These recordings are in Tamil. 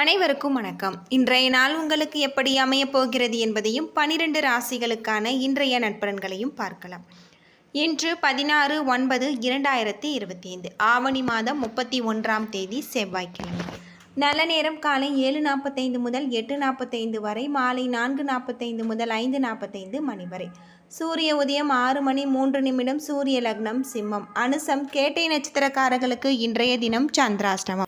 அனைவருக்கும் வணக்கம். இன்றைய நாள் உங்களுக்கு எப்படி அமையப் போகிறது என்பதையும் பனிரெண்டு ராசிகளுக்கான இன்றைய நட்பலன்களையும் பார்க்கலாம். இன்று பதினாறு ஒன்பது இரண்டாயிரத்தி இருபத்தி ஐந்து ஆவணி மாதம் முப்பத்தி ஒன்றாம் தேதி செவ்வாய்க்கிழமை. நல்ல நேரம் காலை ஏழு நாற்பத்தைந்து முதல் எட்டு நாற்பத்தைந்து வரை மாலை நான்கு நாற்பத்தைந்து முதல் ஐந்து நாற்பத்தைந்து மணி வரை. சூரிய உதயம் ஆறு மணி மூன்று நிமிடம் சூரிய லக்னம் சிம்மம் அனுசம் கேட்டை நட்சத்திரக்காரர்களுக்கு இன்றைய தினம் சந்திராஷ்டமம்.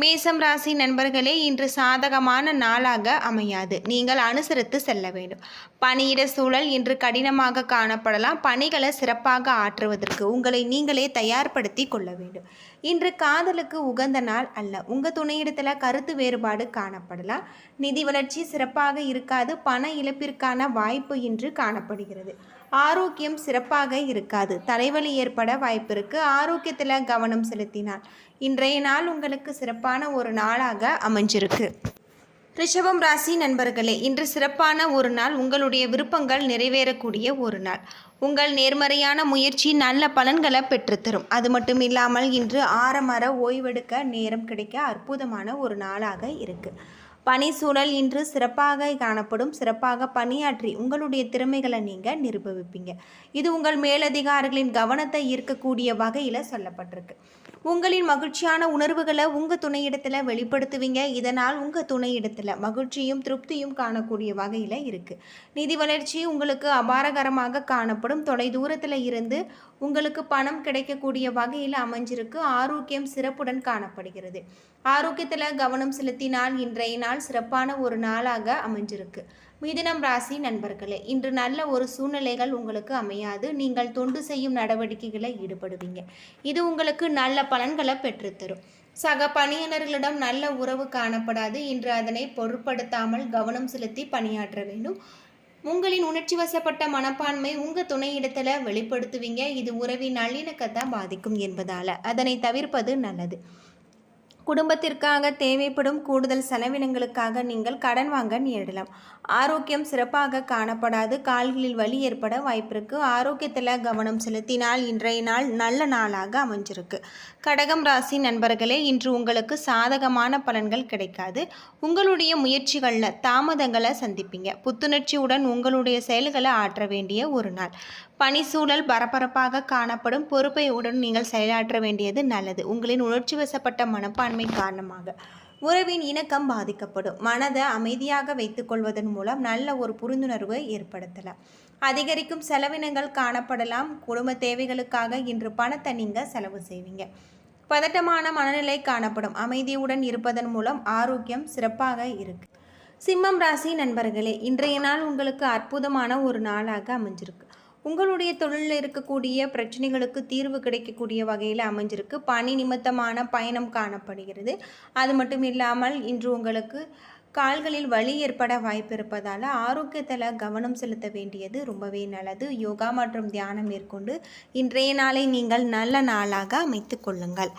மேசம் ராசி நண்பர்களே இன்று சாதகமான நாளாக அமையாது. நீங்கள் அனுசரித்து செல்ல வேண்டும். பணியிட சூழல் இன்று கடினமாக காணப்படலாம். பணிகளை சிறப்பாக ஆற்றுவதற்கு உங்களை நீங்களே தயார்படுத்தி கொள்ள வேண்டும். இன்று காதலுக்கு உகந்த நாள் அல்ல. உங்கள் துணையிடத்தில் கருத்து வேறுபாடு காணப்படலாம். நிதி வளர்ச்சி சிறப்பாக இருக்காது. பண இழப்பிற்கான வாய்ப்பு இன்று காணப்படுகிறது. ஆரோக்கியம் சிறப்பாக இருக்காது. தலைவலி ஏற்பட வாய்ப்பிருக்கு. ஆரோக்கியத்தில் கவனம் செலுத்தினால். இன்றைய நாள் உங்களுக்கு சிறப்பான ஒரு நாளாக அமைஞ்சிருக்கு. ரிஷபம் ராசி நண்பர்களே இன்று சிறப்பான ஒரு நாள். உங்களுடைய விருப்பங்கள் நிறைவேறக்கூடிய ஒரு நாள். உங்கள் நேர்மறையான முயற்சி நல்ல பலன்களை பெற்றுத்தரும். அது மட்டும் இல்லாமல் இன்று ஆரமர ஓய்வெடுக்க நேரம் கிடைக்க அற்புதமான ஒரு நாளாக இருக்குது பணி சூழல் இன்று சிறப்பாக காணப்படும். சிறப்பாக பணியாற்றி உங்களுடைய திறமைகளை நீங்கள் நிரூபிப்பீங்க. இது உங்கள் மேலதிகாரிகளின் கவனத்தை ஈர்க்கக்கூடிய வகையில் சொல்லப்பட்டிருக்கு. உங்களின் மகிழ்ச்சியான உணர்வுகளை உங்கள் துணையிடத்தில் வெளிப்படுத்துவீங்க. இதனால் உங்கள் துணையிடத்தில் மகிழ்ச்சியும் திருப்தியும் காணக்கூடிய வகையில் இருக்குது நிதி வளர்ச்சி உங்களுக்கு அபாரகரமாக காணப்படும். தொலை தூரத்தில் இருந்து உங்களுக்கு பணம் கிடைக்கக்கூடிய வகையில் அமைஞ்சிருக்கு. ஆரோக்கியம் சிறப்புடன் காணப்படுகிறது. ஆரோக்கியத்தில் கவனம் செலுத்தினால் இன்றைய நாள் சிறப்பான ஒரு நாளாக அமைஞ்சிருக்கு. மிதுனம் ராசி நண்பர்களே இன்று நல்ல ஒரு சூழ்நிலைகள் உங்களுக்கு அமையாது. நீங்கள் தொண்டு செய்யும் நடவடிக்கைகளை ஈடுபடுவீங்க. இது உங்களுக்கு நல்ல பலன்களை பெற்றுத்தரும். சக பணியினர்களிடம் நல்ல உறவு காணப்படாது. இன்று அதனை பொருட்படுத்தாமல் கவனம் செலுத்தி பணியாற்ற வேண்டும். உங்களின் உணர்ச்சி வசப்பட்ட மனப்பான்மை உங்கள் துணையிடத்தில் வெளிப்படுத்துவீங்க. இது உறவின் நல்லிணக்கத்தை பாதிக்கும் என்பதால். அதனை தவிர்ப்பது நல்லது. குடும்பத்திற்காக தேவைப்படும் கூடுதல் செலவினங்களுக்காக நீங்கள் கடன் வாங்க நேரிடலாம். ஆரோக்கியம் சிறப்பாக காணப்படாது. கால்களில் வலி ஏற்பட வாய்ப்பிருக்கு. ஆரோக்கியத்தில் கவனம் செலுத்தினால் இன்றைய நாள் நல்ல நாளாக அமைஞ்சிருக்கு. கடகம் ராசி நண்பர்களே இன்று உங்களுக்கு சாதகமான பலன்கள் கிடைக்காது. உங்களுடைய முயற்சிகளில் தாமதங்களை சந்திப்பீங்க. புத்துணர்ச்சியுடன் உங்களுடைய செயல்களை ஆற்ற வேண்டிய ஒரு நாள். பணி சூழல் பரபரப்பாக காணப்படும் பொறுப்பையுடன் நீங்கள் செயலாற்ற வேண்டியது நல்லது. உங்களின் உணர்ச்சி வசப்பட்ட மனப்பான்மை காரணமாக உறவின் இணக்கம் பாதிக்கப்படும். மனதை அமைதியாக வைத்துக்கொள்வதன் மூலம் நல்ல ஒரு புரிந்துணர்வை ஏற்படுத்தலாம். அதிகரிக்கும் செலவினங்கள் காணப்படலாம். குடும்ப தேவைகளுக்காக இன்று பணத்தை நீங்கள் செலவு செய்வீங்க. பதட்டமான மனநிலை காணப்படும். அமைதியுடன் இருப்பதன் மூலம் ஆரோக்கியம் சிறப்பாக இருக்கு. சிம்மம் ராசி நண்பர்களே இன்றைய நாள் உங்களுக்கு அற்புதமான ஒரு நாளாக அமைஞ்சிருக்கு. உங்களுடைய தொழிலில் இருக்கக்கூடிய பிரச்சனைகளுக்கு தீர்வு கிடைக்கக்கூடிய வகையில் அமைஞ்சிருக்கு. பணி நிமித்தமான பயணம் காணப்படுகிறது. அது மட்டும் இல்லாமல் இன்று உங்களுக்கு கால்களில் வலி ஏற்பட வாய்ப்பு இருப்பதால் ஆரோக்கியத்தில் கவனம் செலுத்த வேண்டியது ரொம்பவே நல்லது. யோகா மற்றும் தியானம் மேற்கொண்டு இன்றைய நாளை நீங்கள் நல்ல நாளாக அமைத்து கொள்ளுங்கள்.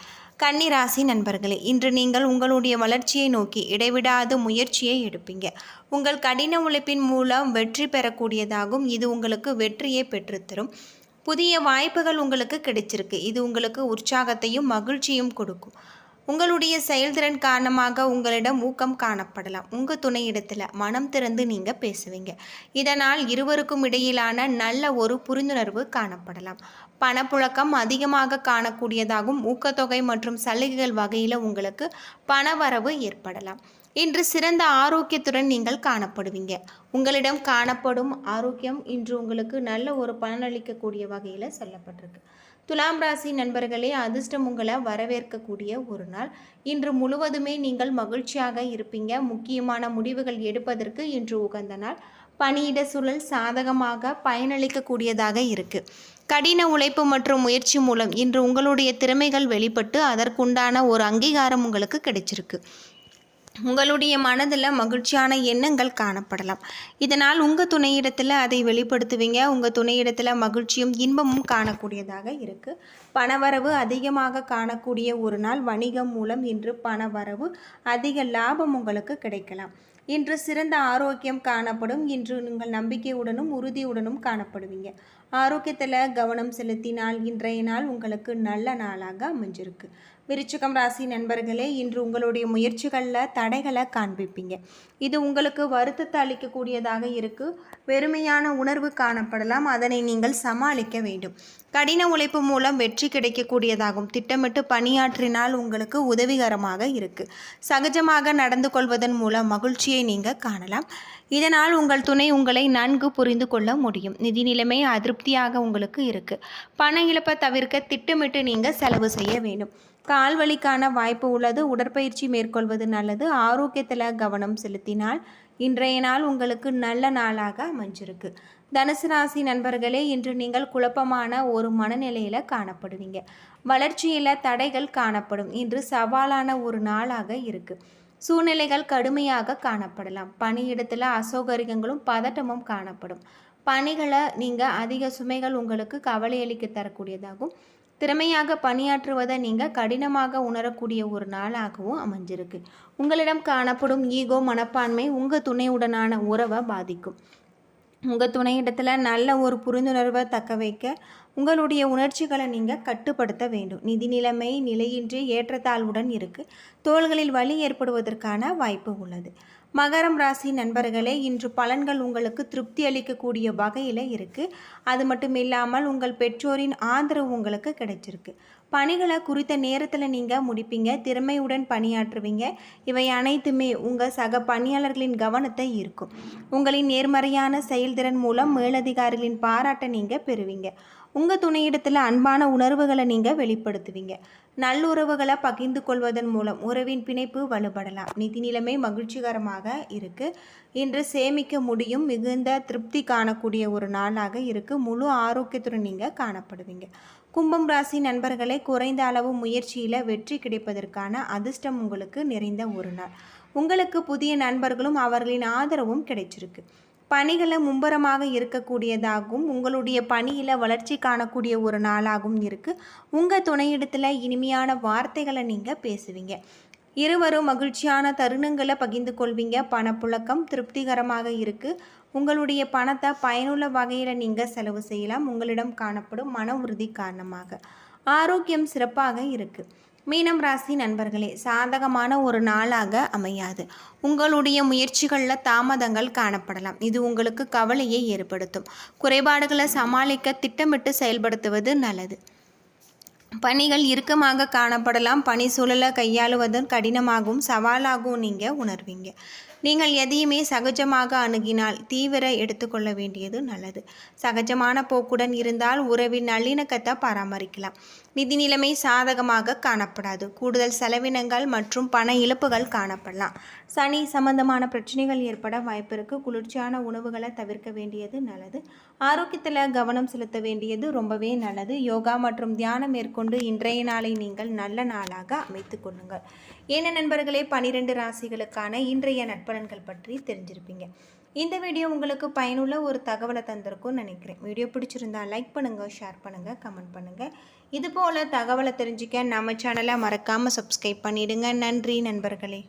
கன்னிராசி நண்பர்களே இன்று நீங்கள் உங்களுடைய வளர்ச்சியை நோக்கி இடைவிடாத முயற்சியை எடுப்பீங்க. உங்கள் கடின உழைப்பின் மூலம் வெற்றி பெறக்கூடியதாகும் இது உங்களுக்கு வெற்றியை பெற்றுத்தரும். புதிய வாய்ப்புகள் உங்களுக்கு கிடைச்சிருக்கு. இது உங்களுக்கு உற்சாகத்தையும் மகிழ்ச்சியும் கொடுக்கும். உங்களுடைய செயல்திறன் காரணமாக உங்களிடம் ஊக்கம் காணப்படலாம். உங்கள் துணையிடத்தில் மனம் திறந்து நீங்கள் பேசுவீங்க. இதனால் இருவருக்கும் இடையிலான நல்ல ஒரு புரிந்துணர்வு காணப்படலாம். பணப்புழக்கம் அதிகமாக காணக்கூடியதாகும். ஊக்கத்தொகை மற்றும் சலுகைகள் வகையில் உங்களுக்கு பணவரவு ஏற்படலாம். இன்று சிறந்த ஆரோக்கியத்துடன் நீங்கள் காணப்படுவீங்க. உங்களிடம் காணப்படும் ஆரோக்கியம் இன்று உங்களுக்கு நல்ல ஒரு பலனளிக்கக்கூடிய வகையில் சொல்லப்பட்டிருக்கு. துலாம் ராசி நண்பர்களே அதிர்ஷ்டம் உங்களை வரவேற்கக்கூடிய ஒரு நாள். இன்று முழுவதுமே நீங்கள் மகிழ்ச்சியாக இருப்பீங்க. முக்கியமான முடிவுகள் எடுப்பதற்கு இன்று உகந்த நாள். பணியிட சூழல் சாதகமாக பயனளிக்கக்கூடியதாக இருக்குது கடின உழைப்பு மற்றும் முயற்சி மூலம் இன்று உங்களுடைய திறமைகள் வெளிப்பட்டு அதற்குண்டான ஒரு அங்கீகாரம் உங்களுக்கு கிடைச்சிருக்கு. உங்களுடைய மனதில் மகிழ்ச்சியான எண்ணங்கள் காணப்படலாம். இதனால் உங்கள் துணையிடத்தில் அதை வெளிப்படுத்துவீங்க. உங்கள் துணையிடத்தில் மகிழ்ச்சியும் இன்பமும் காணக்கூடியதாக இருக்குது பணவரவு அதிகமாக காணக்கூடிய ஒரு நாள் வணிகம் மூலம் இன்று பணவரவு அதிக லாபம் உங்களுக்கு கிடைக்கலாம். இன்று சிறந்த ஆரோக்கியம் காணப்படும். இன்று நீங்கள் நம்பிக்கையுடனும் உறுதியுடனும் காணப்படுவீங்க. ஆரோக்கியத்தில் கவனம் செலுத்தினால் இன்றைய நாள் உங்களுக்கு நல்ல நாளாக அமைஞ்சிருக்கு. விருச்சிகம் ராசி நண்பர்களே இன்று உங்களுடைய முயற்சிகளில் தடைகளை காண்பிப்பீங்க. இது உங்களுக்கு வருத்தத்தை அளிக்கக்கூடியதாக இருக்குது வெறுமையான உணர்வு காணப்படலாம். அதனை நீங்கள் சமாளிக்க வேண்டும். கடின உழைப்பு மூலம் வெற்றி கிடைக்கக்கூடியதாகும். திட்டமிட்டு பணியாற்றினால் உங்களுக்கு உதவிகரமாக இருக்குது சகஜமாக நடந்து கொள்வதன் மூலம் மகிழ்ச்சியை நீங்கள் காணலாம். இதனால் உங்கள் துணை உங்களை நன்கு புரிந்து கொள்ள முடியும். நிதி நிலைமை அதிருப்தியாக உங்களுக்கு இருக்குது பண இழப்பை தவிர்க்க திட்டமிட்டு நீங்கள் செலவு செய்ய வேண்டும். கால் வலிக்கான வாய்ப்பு உள்ளது. உடற்பயிற்சி மேற்கொள்வது நல்லது. ஆரோக்கியத்தில் கவனம் செலுத்தினால் இன்றைய நாள் உங்களுக்கு நல்ல நாளாக அமைஞ்சிருக்கு. தனுசு ராசி நண்பர்களே இன்று நீங்கள் குழப்பமான ஒரு மனநிலையில் காணப்படுவீங்க. வளர்ச்சியில் தடைகள் காணப்படும். இன்று சவாலான ஒரு நாளாக இருக்குது சூழ்நிலைகள் கடுமையாக காணப்படலாம். பணியிடத்தில் அசௌகரியங்களும் பதட்டமும் காணப்படும். பணிகளை நீங்கள் அதிக சுமைகள் உங்களுக்கு கவலையளிக்க தரக்கூடியதாகும். திறமையாக பணியாற்றுவதை நீங்கள் கடினமாக உணரக்கூடிய ஒரு நாளாகவும் அமைஞ்சிருக்கு. உங்களிடம் காணப்படும் ஈகோ மனப்பான்மை உங்கள் துணையுடனான உறவை பாதிக்கும். உங்கள் துணையிடத்தில் நல்ல ஒரு புரிந்துணர்வை தக்க வைக்க உங்களுடைய உணர்ச்சிகளை நீங்கள் கட்டுப்படுத்த வேண்டும். நிதி நிலைமை நிலையின்றி ஏற்றத்தாழ்வுடன் இருக்குது தோள்களில் வலி ஏற்படுவதற்கான வாய்ப்பு உள்ளது. மகரம் ராசி நண்பர்களே இன்று பலன்கள் உங்களுக்கு திருப்தி அளிக்கக்கூடிய வகையில் இருக்குது அது மட்டும் இல்லாமல் உங்கள் பெற்றோரின் ஆதரவு உங்களுக்கு கிடைச்சிருக்கு. பணிகளை குறித்த நேரத்தில் நீங்கள் முடிப்பீங்க திறமையுடன் பணியாற்றுவீங்க. இவை அனைத்துமே உங்கள் சக பணியாளர்களின் கவனத்தை ஈர்க்கும். உங்களின் நேர்மறையான செயல்திறன் மூலம் மேலதிகாரிகளின் பாராட்டை நீங்கள் பெறுவீங்க. உங்கள் துணையிடத்தில் அன்பான உணர்வுகளை நீங்கள் வெளிப்படுத்துவீங்க. நல்லுறவுகளை பகிர்ந்து கொள்வதன் மூலம் உறவின் பிணைப்பு வலுப்படலாம். நிதி நிலைமை மகிழ்ச்சிகரமாக இருக்குது இன்று சேமிக்க முடியும் மிகுந்த திருப்தி காணக்கூடிய ஒரு நாளாக இருக்குது முழு ஆரோக்கியத்துடன் நீங்கள் காணப்படுவீங்க. கும்பம் ராசி நண்பர்களை குறைந்த அளவு முயற்சியில் வெற்றி கிடைப்பதற்கான அதிர்ஷ்டம் உங்களுக்கு நிறைந்த ஒரு நாள். உங்களுக்கு புதிய நண்பர்களும் அவர்களின் ஆதரவும் கிடைச்சிருக்கு. பணிகளை மும்பரமாக இருக்கக்கூடியதாகவும் உங்களுடைய பணியில் வளர்ச்சி காணக்கூடிய ஒரு நாளாகவும் இருக்குது உங்கள் துணையிடத்தில் இனிமையான வார்த்தைகளை நீங்கள் பேசுவீங்க. இருவரும் மகிழ்ச்சியான தருணங்களை பகிர்ந்து கொள்வீங்க. பணப்புழக்கம் திருப்திகரமாக இருக்குது உங்களுடைய பணத்தை பயனுள்ள வகையில் நீங்கள் செலவு செய்யலாம். உங்களிடம் காணப்படும் மன உறுதி காரணமாக. ஆரோக்கியம் சிறப்பாக இருக்குது மீனம் ராசி நண்பர்களே சாதகமான ஒரு நாளாக அமையாது. உங்களுடைய முயற்சிகளில் தாமதங்கள் காணப்படலாம். இது உங்களுக்கு கவலையை ஏற்படுத்தும். குறைபாடுகளை சமாளிக்க திட்டமிட்டு செயல்படுத்துவது நல்லது. பணிகள் இறுக்கமாக காணப்படலாம். பணி சூழலை கையாளுவதன் கடினமாகவும் சவாலாகவும் நீங்கள் உணர்வீங்க. நீங்கள் எதையுமே சகஜமாக அணுகினால் தீவிர எடுத்துக்கொள்ள வேண்டியது நல்லது. சகஜமான போக்குடன் இருந்தால் உறவின் நல்லிணக்கத்தை பராமரிக்கலாம். நிதி நிலைமை சாதகமாக காணப்படாது. கூடுதல் செலவினங்கள் மற்றும் பண இழப்புகள் காணப்படலாம். சனி சம்பந்தமான பிரச்சனைகள் ஏற்பட வாய்ப்பிருக்கு குளிர்ச்சியான உணவுகளை தவிர்க்க வேண்டியது நல்லது. ஆரோக்கியத்தில் கவனம் செலுத்த வேண்டியது ரொம்பவே நல்லது. யோகா மற்றும் தியானம் மேற்கொண்டு இன்றைய நாளை நீங்கள் நல்ல நாளாக அமைத்து கொள்ளுங்கள். ஏன நண்பர்களே பனிரெண்டு ராசிகளுக்கான இன்றைய நட்பலன்கள் பற்றி தெரிஞ்சிருப்பீங்க. இந்த வீடியோ உங்களுக்கு பயனுள்ள ஒரு தகவலை தந்திருக்கும்னு நினைக்கிறேன். வீடியோ பிடிச்சிருந்தா லைக் பண்ணுங்கள் ஷேர் பண்ணுங்கள் கமெண்ட் பண்ணுங்கள் இதுபோல் தகவலை தெரிஞ்சுக்க நம்ம சேனலை மறக்காமல் சப்ஸ்கிரைப் பண்ணிவிடுங்க நன்றி நண்பர்களே.